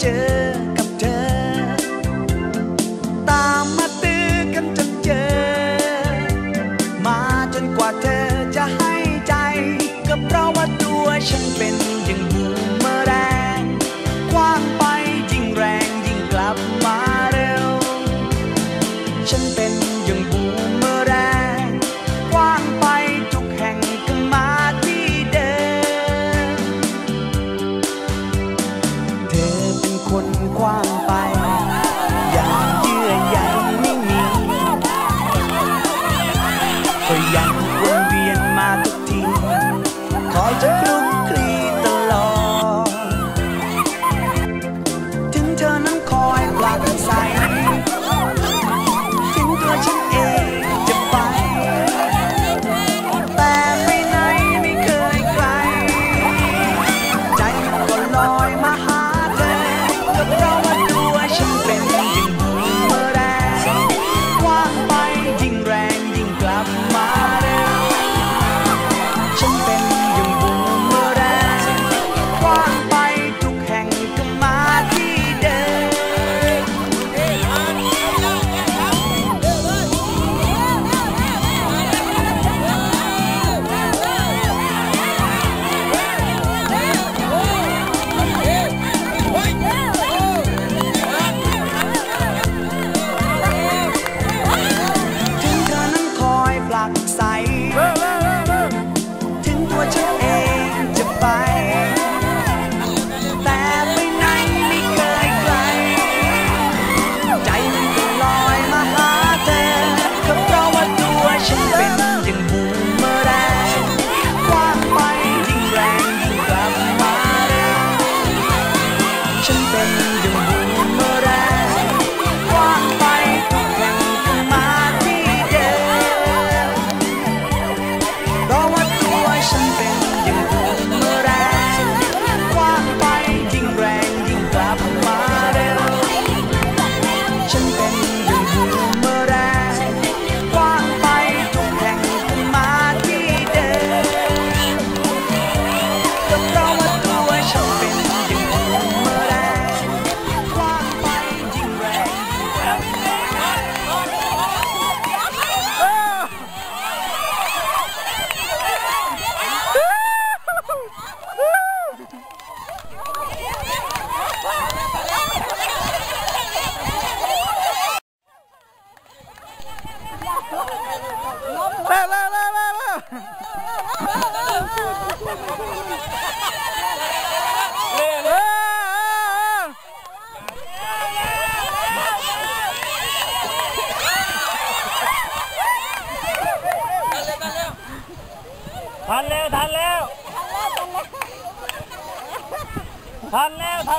just คนกว้างไป อย่างเยื่อใยไม่มีก็ยังวนเวียนมาทุกที ขอจะ side. ทันแล้วทันแล้วทันแล้วทันแล้วทัน